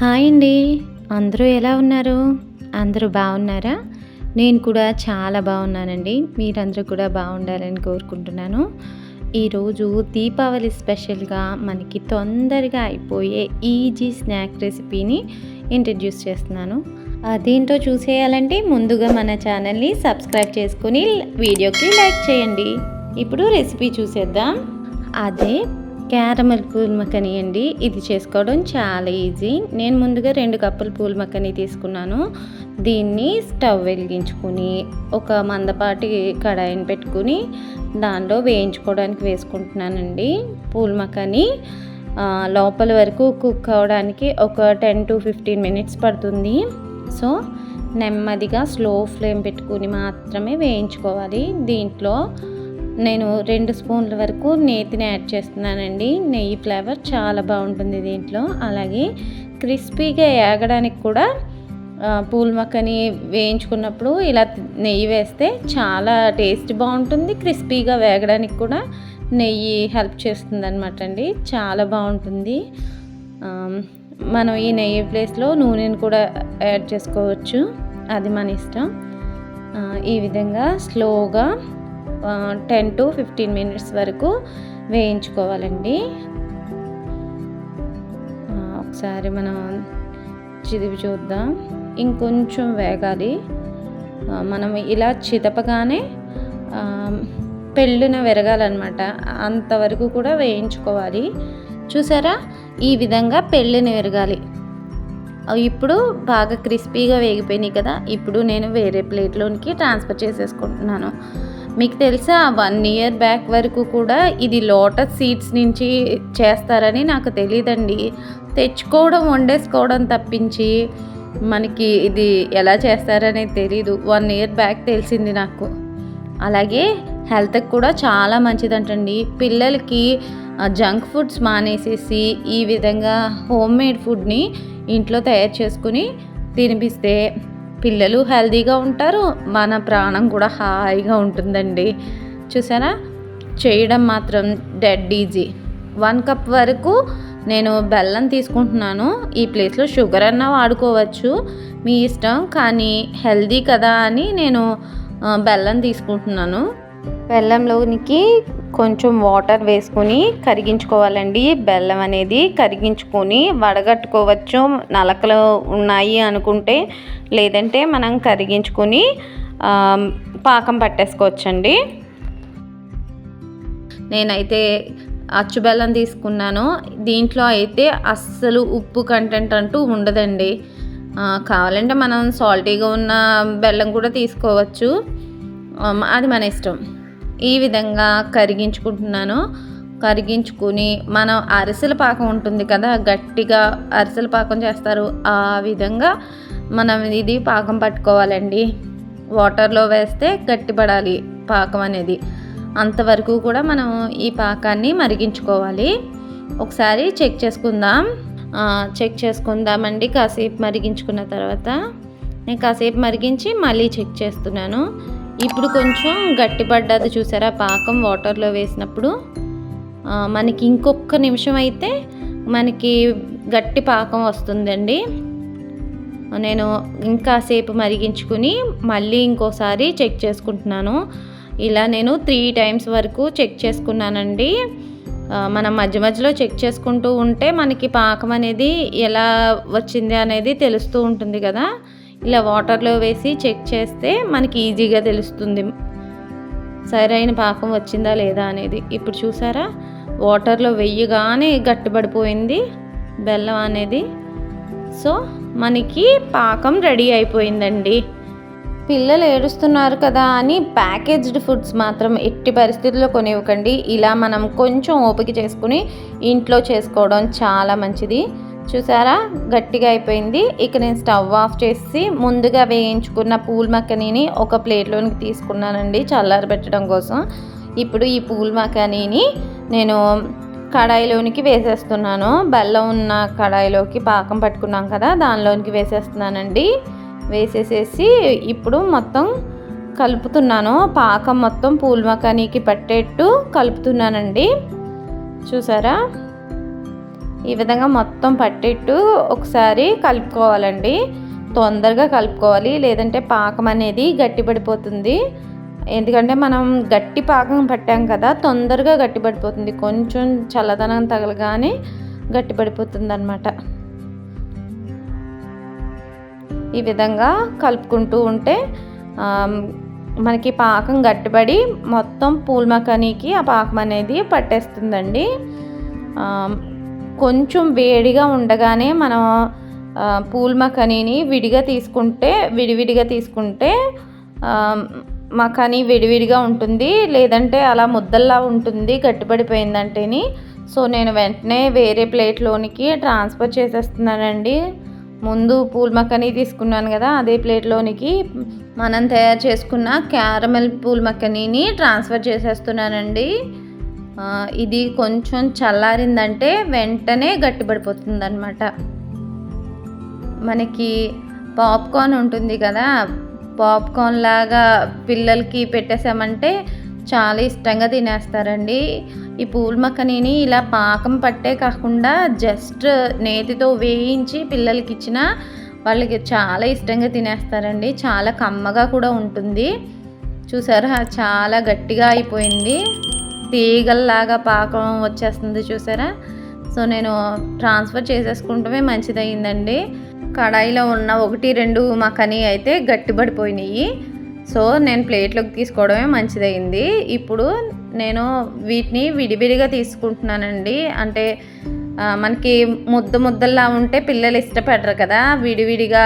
Hi అండి. అందరూ ఎలా ఉన్నారు? అందరూ బాగున్నారా? నేను కూడా చాలా బాగున్నానండి. మీరందరూ కూడా బాగుండాలని కోరుకుంటున్నాను. ఈరోజు దీపావళి స్పెషల్గా మనకి తొందరగా అయిపోయే ఈజీ స్నాక్ రెసిపీని ఇంట్రడ్యూస్ చేస్తున్నాను. అదేంటో చూసేయాలంటే ముందుగా మన ఛానల్ని సబ్స్క్రైబ్ చేసుకుని వీడియోకి లైక్ చేయండి. ఇప్పుడు రెసిపీ చూసేద్దాం. అదే క్యారమల్ పూల్ మక్కని అండి. ఇది చేసుకోవడం చాలా ఈజీ. నేను ముందుగా రెండు కప్పులు పూల్ మక్కని తీసుకున్నాను. దీన్ని స్టవ్ వెలిగించుకుని ఒక మందపాటి కడాయిని పెట్టుకుని దానిలో వేయించుకోవడానికి వేసుకుంటున్నానండి. పూల్ మక్కని లోపల వరకు కుక్ అవ్వడానికి ఒక టెన్ టు ఫిఫ్టీన్ మినిట్స్ పడుతుంది. సో నెమ్మదిగా స్లో ఫ్లేమ్ పెట్టుకుని మాత్రమే వేయించుకోవాలి. దీంట్లో నేను రెండు స్పూన్ల వరకు నేతిని యాడ్ చేస్తున్నానండి. నెయ్యి ఫ్లేవర్ చాలా బాగుంటుంది దీంట్లో. అలాగే క్రిస్పీగా ఏగడానికి కూడా పూల్ మక్కని వేయించుకున్నప్పుడు ఇలా నెయ్యి వేస్తే చాలా టేస్ట్ బాగుంటుంది. క్రిస్పీగా వేగడానికి కూడా నెయ్యి హెల్ప్ చేస్తుంది అనమాట అండి. చాలా బాగుంటుంది. మనం ఈ నెయ్యి ప్లేస్లో నూనెను కూడా యాడ్ చేసుకోవచ్చు. అది మన ఇష్టం. ఈ విధంగా స్లోగా టెన్ టు ఫిఫ్టీన్ మినిట్స్ వరకు వేయించుకోవాలండి. ఒకసారి మనం చిదివి చూద్దాం. ఇంకొంచెం వేగాలి. మనం ఇలా చితపగానే పెళ్ళున విరగాలన్నమాట. అంతవరకు కూడా వేయించుకోవాలి. చూసారా? ఈ విధంగా పెళ్ళిని విరగాలి. ఇప్పుడు బాగా క్రిస్పీగా వేగిపోయినాయి కదా. ఇప్పుడు నేను వేరే ప్లేట్లోనికి ట్రాన్స్ఫర్ చేసేసుకుంటున్నాను. మీకు తెలుసా వన్ ఇయర్ బ్యాక్ వరకు కూడా ఇది లోటస్ సీడ్స్ నుంచి చేస్తారని నాకు తెలియదండి తెచ్చుకోవడం వండేసుకోవడం తప్పించి మనకి ఇది ఎలా చేస్తారనేది తెలీదు. వన్ ఇయర్ బ్యాక్ తెలిసింది నాకు. అలాగే హెల్త్కి కూడా చాలా మంచిదంటండి. పిల్లలకి జంక్ ఫుడ్స్ మానేసేసి ఈ విధంగా హోమ్ మేడ్ ఫుడ్ని ఇంట్లో తయారు చేసుకుని తినిపిస్తే పిల్లలు హెల్తీగా ఉంటారు మన ప్రాణం కూడా హాయిగా ఉంటుందండి. చూసారా? చేయడం మాత్రం డెడ్ ఈజీ వన్ కప్ వరకు నేను బెల్లం తీసుకుంటున్నాను. ఈ ప్లేస్లో షుగర్ అన్నా వాడుకోవచ్చు. మీ ఇష్టం కానీ హెల్దీ కదా అని నేను బెల్లం తీసుకుంటున్నాను. బెల్లంలోనికి కొంచెం వాటర్ వేసుకొని కరిగించుకోవాలండి. బెల్లం అనేది కరిగించుకొని వడగట్టుకోవచ్చు. నలకలు ఉన్నాయి అనుకుంటే లేదంటే మనం కరిగించుకొని పాకం పట్టేసుకోవచ్చండి. నేనైతే అచ్చు బెల్లం తీసుకున్నాను. దీంట్లో అయితే అస్సలు ఉప్పు కంటెంట్ అంటూ ఉండదండి. కావాలంటే మనం సాల్టీగా ఉన్న బెల్లం కూడా తీసుకోవచ్చు. అది మన ఇష్టం. ఈ విధంగా కరిగించుకుంటున్నాను. కరిగించుకుని మనం అరిసెల పాకం ఉంటుంది కదా గట్టిగా అరిసెల పాకం చేస్తారు. ఆ విధంగా మనం ఇది పాకం పట్టుకోవాలండి. వాటర్లో వేస్తే గట్టిపడాలి పాకం అనేది. అంతవరకు కూడా మనం ఈ పాకాన్ని మరిగించుకోవాలి. ఒకసారి చెక్ చేసుకుందాం. చెక్ చేసుకుందామండి. కాసేపు మరిగించుకున్న తర్వాత నేను కాసేపు మరిగించి మళ్ళీ చెక్ చేస్తున్నాను. ఇప్పుడు కొంచెం గట్టిపడ్డది చూసారా? పాకం వాటర్లో వేసినప్పుడు. మనకి ఇంకొక నిమిషం అయితే మనకి గట్టి పాకం వస్తుందండి. నేను ఇంకాసేపు మరిగించుకుని మళ్ళీ ఇంకోసారి చెక్ చేసుకుంటున్నాను. ఇలా నేను త్రీ టైమ్స్ వరకు చెక్ చేసుకున్నానండి. మనం మధ్య మధ్యలో చెక్ చేసుకుంటూ ఉంటే మనకి పాకం అనేది ఎలా వచ్చింది అనేది తెలుస్తూ ఉంటుంది కదా. ఇలా వాటర్లో వేసి చెక్ చేస్తే మనకి ఈజీగా తెలుస్తుంది. సరైన పాకం వచ్చిందా లేదా అనేది. ఇప్పుడు చూసారా? వాటర్లో వెయ్యగానే గట్టిపడిపోయింది బెల్లం అనేది. సో మనకి పాకం రెడీ అయిపోయిందండి. పిల్లలు ఏడుస్తున్నారు కదా అని ప్యాకేజ్డ్ ఫుడ్స్ మాత్రం ఎట్టి పరిస్థితుల్లో కొనివ్వకండి. ఇలా మనం కొంచెం ఓపిక చేసుకుని ఇంట్లో చేసుకోవడం చాలా మంచిది. చూసారా? గట్టిగా అయిపోయింది. ఇక నేను స్టవ్ ఆఫ్ చేసి ముందుగా వేయించుకున్న పూల్ మక్కనీని ఒక ప్లేట్లోనికి తీసుకున్నానండి చల్లారబెట్టడం కోసం. ఇప్పుడు ఈ పూల్ మక్కనీని నేను కడాయిలోనికి వేసేస్తున్నాను. బెల్లం ఉన్న కడాయిలోకి పాకం పట్టుకున్నాం కదా దానిలోనికి వేసేస్తున్నానండి. వేసేసేసి ఇప్పుడు మొత్తం కలుపుతున్నాను. పాకం మొత్తం పూల్ మకానీకి పట్టేట్టు కలుపుతున్నానండి. చూసారా? ఈ విధంగా మొత్తం పట్టేట్టు ఒకసారి కలుపుకోవాలండి. తొందరగా కలుపుకోవాలి. లేదంటే పాకం అనేది గట్టిపడిపోతుంది. ఎందుకంటే మనం గట్టి పాకం పట్టాం కదా తొందరగా గట్టిపడిపోతుంది. కొంచెం చల్లదనం తగలగానే గట్టిపడిపోతుంది అనమాట ఈ విధంగా కలుపుకుంటూ ఉంటే మనకి పాకం గట్టిపడి మొత్తం పూల్ మకానీకి ఆ పాకం అనేది పట్టేస్తుందండి. కొంచెం వేడిగా ఉండగానే మనం పూల్ మఖనీని విడిగా తీసుకుంటే విడివిడిగా తీసుకుంటే మకానీ విడివిడిగా ఉంటుంది. లేదంటే అలా ముద్దల్లా ఉంటుంది గట్టిపడిపోయిందంటేని. సో నేను వెంటనే వేరే ప్లేట్లోనికి ట్రాన్స్ఫర్ చేసేస్తున్నానండి. ముందు పూల్ మక్కని తీసుకున్నాను కదా అదే ప్లేట్లోనికి. మనం తయారు చేసుకున్న క్యారమెల్ పూల్ మక్కనీని ట్రాన్స్ఫర్ చేసేస్తున్నానండి. ఇది కొంచెం చల్లారిందంటే వెంటనే గట్టిపడిపోతుంది అనమాట మనకి పాప్కార్న్ ఉంటుంది కదా పాప్కార్న్ లాగా పిల్లలకి పెట్టేసామంటే చాలా ఇష్టంగా తినేస్తారండి. ఈ పూల్ మక్కనీని ఇలా పాకం పట్టే కాకుండా జస్ట్ నేతితో వేయించి పిల్లలకి ఇచ్చిన వాళ్ళకి చాలా ఇష్టంగా తినేస్తారండి. చాలా కమ్మగా కూడా ఉంటుంది. చూసారా? చాలా గట్టిగా అయిపోయింది. తీగల్లాగా పాకం వచ్చేస్తుంది చూసారా? సో నేను ట్రాన్స్ఫర్ చేసేసుకుంటమే మంచిదయ్యిందండి కడాయిలో ఉన్న ఒకటి రెండు మకనీ అయితే గట్టిపడిపోయినాయి సో నేను ప్లేట్లోకి తీసుకోవడమే మంచిదైంది ఇప్పుడు నేను వీటిని విడివిడిగా తీసుకుంటున్నానండి. అంటే మనకి ముద్ద ముద్దల్లా ఉంటే పిల్లలు ఇష్టపడరు కదా. విడివిడిగా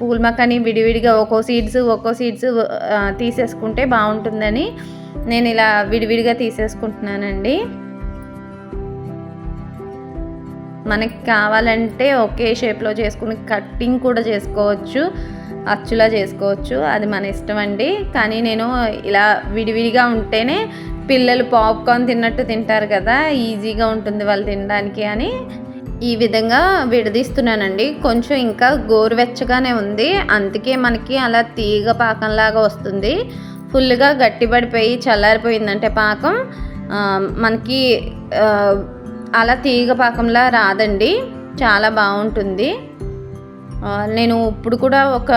పూల్ మక్కని విడివిడిగా ఒక్కో సీడ్స్ ఒక్కో సీడ్స్ తీసేసుకుంటే బాగుంటుందని నేను ఇలా విడివిడిగా తీసేసుకుంటున్నానండి. మనకి కావాలంటే ఒకే షేప్లో చేసుకుని కట్టింగ్ కూడా చేసుకోవచ్చు అచ్చులా చేసుకోవచ్చు. అది మన ఇష్టం అండి. కానీ నేను ఇలా విడివిడిగా ఉంటేనే పిల్లలు పాప్కార్న్ తిన్నట్టు తింటారు కదా ఈజీగా ఉంటుంది వాళ్ళు తినడానికి అని. ఈ విధంగా విడదీస్తున్నానండి. కొంచెం ఇంకా గోరువెచ్చగానే ఉంది. అందుకే మనకి అలా తీగ పాకంలాగా వస్తుంది. ఫుల్గా గట్టిపడిపోయి చల్లారిపోయిందంటే పాకం. మనకి అలా తీగ పాకంలా రాదండి. చాలా బాగుంటుంది. నేను ఇప్పుడు కూడా ఒక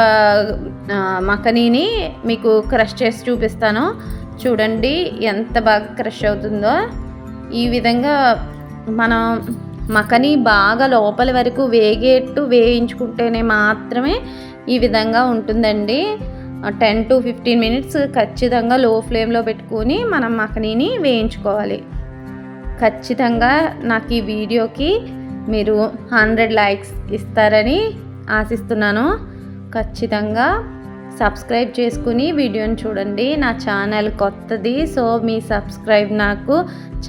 మకనీని మీకు క్రష్ చేసి చూపిస్తాను. చూడండి ఎంత బాగా క్రష్ అవుతుందో. ఈ విధంగా మనం మకని బాగా లోపలి వరకు వేగేట్టు వేయించుకుంటేనే మాత్రమే ఈ విధంగా ఉంటుందండి. టెన్ టు ఫిఫ్టీన్ మినిట్స్ ఖచ్చితంగా లో ఫ్లేమ్లో పెట్టుకొని మనం మకనీని వేయించుకోవాలి. ఖచ్చితంగా నాకు ఈ వీడియోకి మీరు హండ్రెడ్ లైక్స్ ఇస్తారని ఆశిస్తున్నాను. ఖచ్చితంగా సబ్స్క్రైబ్ చేసుకుని వీడియోని చూడండి. నా ఛానల్ కొత్తది సో మీ సబ్స్క్రైబ్ నాకు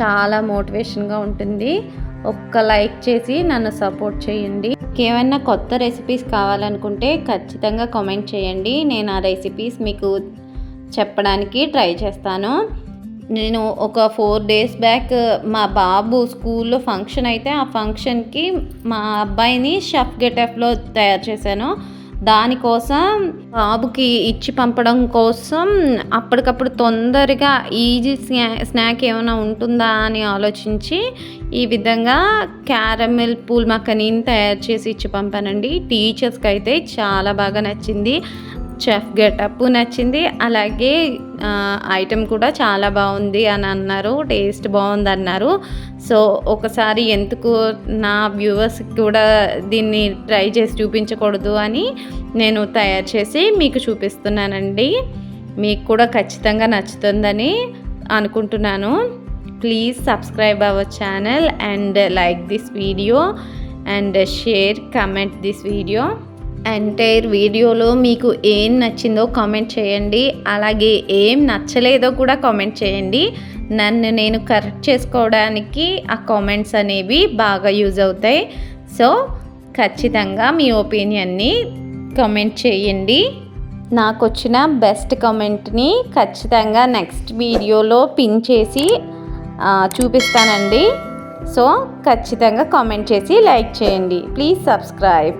చాలా మోటివేషన్గా ఉంటుంది. ఒక్క లైక్ చేసి నన్ను సపోర్ట్ చేయండి. ఏమైనా కొత్త రెసిపీస్ కావాలనుకుంటే ఖచ్చితంగా కామెంట్ చేయండి. నేను ఆ రెసిపీస్ మీకు చెప్పడానికి ట్రై చేస్తాను. నేను ఒక ఫోర్ డేస్ బ్యాక్ మా బాబు స్కూల్లో ఫంక్షన్ అయితే ఆ ఫంక్షన్కి మా అబ్బాయిని షఫ్ గెటఫ్లో తయారు చేశాను. దానికోసం బాబుకి ఇచ్చి పంపడం కోసం అప్పటికప్పుడు తొందరగా ఈజీ స్నా స్నాక్ ఏమైనా ఉంటుందా అని ఆలోచించి ఈ విధంగా క్యారమిల్ పూల్ మక్కనీని తయారు చేసి ఇచ్చి పంపానండి. టీచర్స్కి అయితే చాలా బాగా నచ్చింది. చెఫ్ గెటప్ నచ్చింది. అలాగే ఐటెం కూడా చాలా బాగుంది అని అన్నారు. టేస్ట్ బాగుంది అన్నారు. సో ఒకసారి ఎందుకు నా వ్యూవర్స్కి కూడా దీన్ని ట్రై చేసి చూపించకూడదు అని నేను తయారు చేసి మీకు చూపిస్తున్నానండి. మీకు కూడా ఖచ్చితంగా నచ్చుతుందని అనుకుంటున్నాను. Please subscribe our channel and like this video and share comment this video entire వీడియోలో మీకు ఏం నచ్చిందో కామెంట్ చేయండి. అలాగే ఏం నచ్చలేదో కూడా కామెంట్ చేయండి. నన్ను నేను కరెక్ట్ చేసుకోవడానికి ఆ కామెంట్స్ అనేవి బాగా యూజ్ అవుతాయి. సో ఖచ్చితంగా మీ ఒపీనియన్ని కామెంట్ చేయండి. నాకు వచ్చిన బెస్ట్ కామెంట్ని ఖచ్చితంగా నెక్స్ట్ వీడియోలో పిన్ చేసి చూపిస్తానండి. సో ఖచ్చితంగా కామెంట్ చేసి లైక్ చేయండి. Please subscribe